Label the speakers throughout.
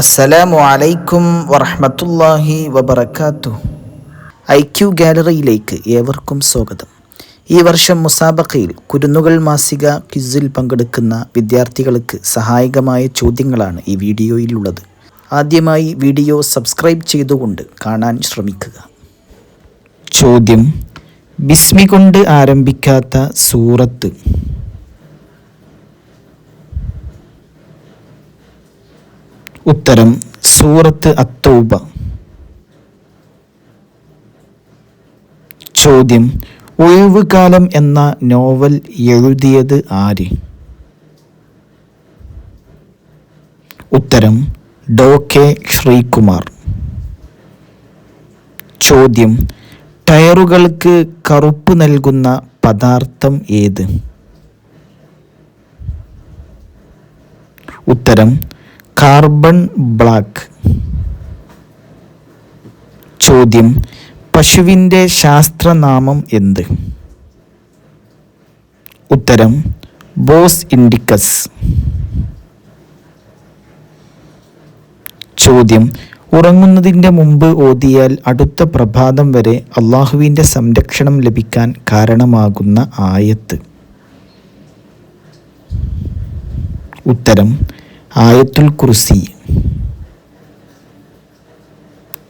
Speaker 1: അസ്സലാമു അലൈക്കും വറഹമത്തല്ലാഹി വബർക്കാത്തു ഐ ക്യു ഗാലറിയിലേക്ക് ഏവർക്കും സ്വാഗതം. ഈ വർഷം മുസാബക്കയിൽ കുരുന്നുകൾ മാസിക ക്വിസിൽ പങ്കെടുക്കുന്ന വിദ്യാർത്ഥികൾക്ക് സഹായകമായ ചോദ്യങ്ങളാണ് ഈ വീഡിയോയിലുള്ളത്. ആദ്യമായി വീഡിയോ സബ്സ്ക്രൈബ് ചെയ്തുകൊണ്ട് കാണാൻ ശ്രമിക്കുക. ചോദ്യം. ബിസ്മി കൊണ്ട് ആരംഭിക്കാത്ത സൂറത്ത്. ഉത്തരം സൂറത്ത് അത്തൂബ. ചോദ്യം ഒഴിവുകാലം എന്ന നോവൽ എഴുതിയത് ആര്? ഉത്തരം ഡോ കെ ശ്രീകുമാർ. ചോദ്യം ടയറുകൾക്ക് കറുപ്പ് നൽകുന്ന പദാർത്ഥം ഏത്? ഉത്തരം കാർബൺ ബ്ലാക്ക്. ചോദ്യം പശുവിന്റെ ശാസ്ത്രനാമം എന്ത്? ഉത്തരം ബോസ് ഇൻഡിക്കസ്. ചോദ്യം ഉറങ്ങുന്നതിന്റെ മുമ്പ് ഓതിയാൽ അടുത്ത പ്രഭാതം വരെ അള്ളാഹുവിന്റെ സംരക്ഷണം ലഭിക്കാൻ കാരണമാകുന്ന ആയത്ത്. ഉത്തരം ആയത്തുൽ കുർസി.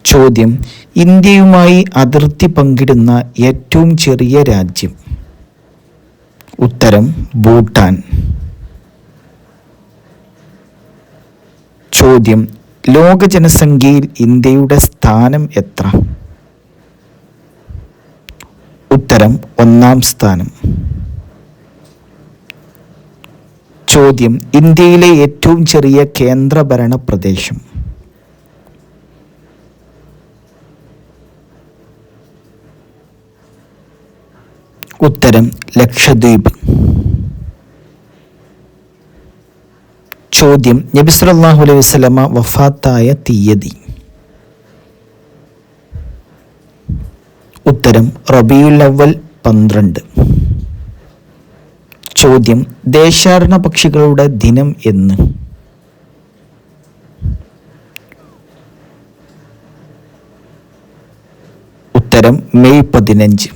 Speaker 1: ചോദ്യം ഇന്ത്യയുമായി അതിർത്തി പങ്കിടുന്ന ഏറ്റവും ചെറിയ രാജ്യം. ഉത്തരം ഭൂട്ടാൻ. ചോദ്യം ലോക ജനസംഖ്യയിൽ ഇന്ത്യയുടെ സ്ഥാനം എത്ര? ഉത്തരം ഒന്നാം സ്ഥാനം. ചോദ്യം ഇന്ത്യയിലെ ഏറ്റവും ചെറിയ കേന്ദ്രഭരണ പ്രദേശം. ഉത്തരം ലക്ഷദ്വീപ്. ചോദ്യം നബിസ്വല്ലാഹു അലൈഹി വസ്ലമ വഫാത്തായ തീയതി. ഉത്തരം റബിയുൽ അവൽ പന്ത്രണ്ട്. ചോദ്യം ദേശാടന പക്ഷികളുടെ ദിനം എന്ന്. ഉത്തരം മെയ് പതിനഞ്ച്.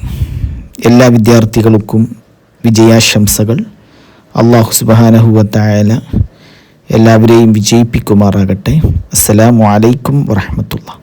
Speaker 1: എല്ലാ വിദ്യാർത്ഥികൾക്കും വിജയാശംസകൾ. അള്ളാഹു സുബാനഹുവത്തായാല എല്ലാവരെയും വിജയിപ്പിക്കുമാറാകട്ടെ. അസ്സലാമു അലൈക്കും വറഹമത്തുള്ള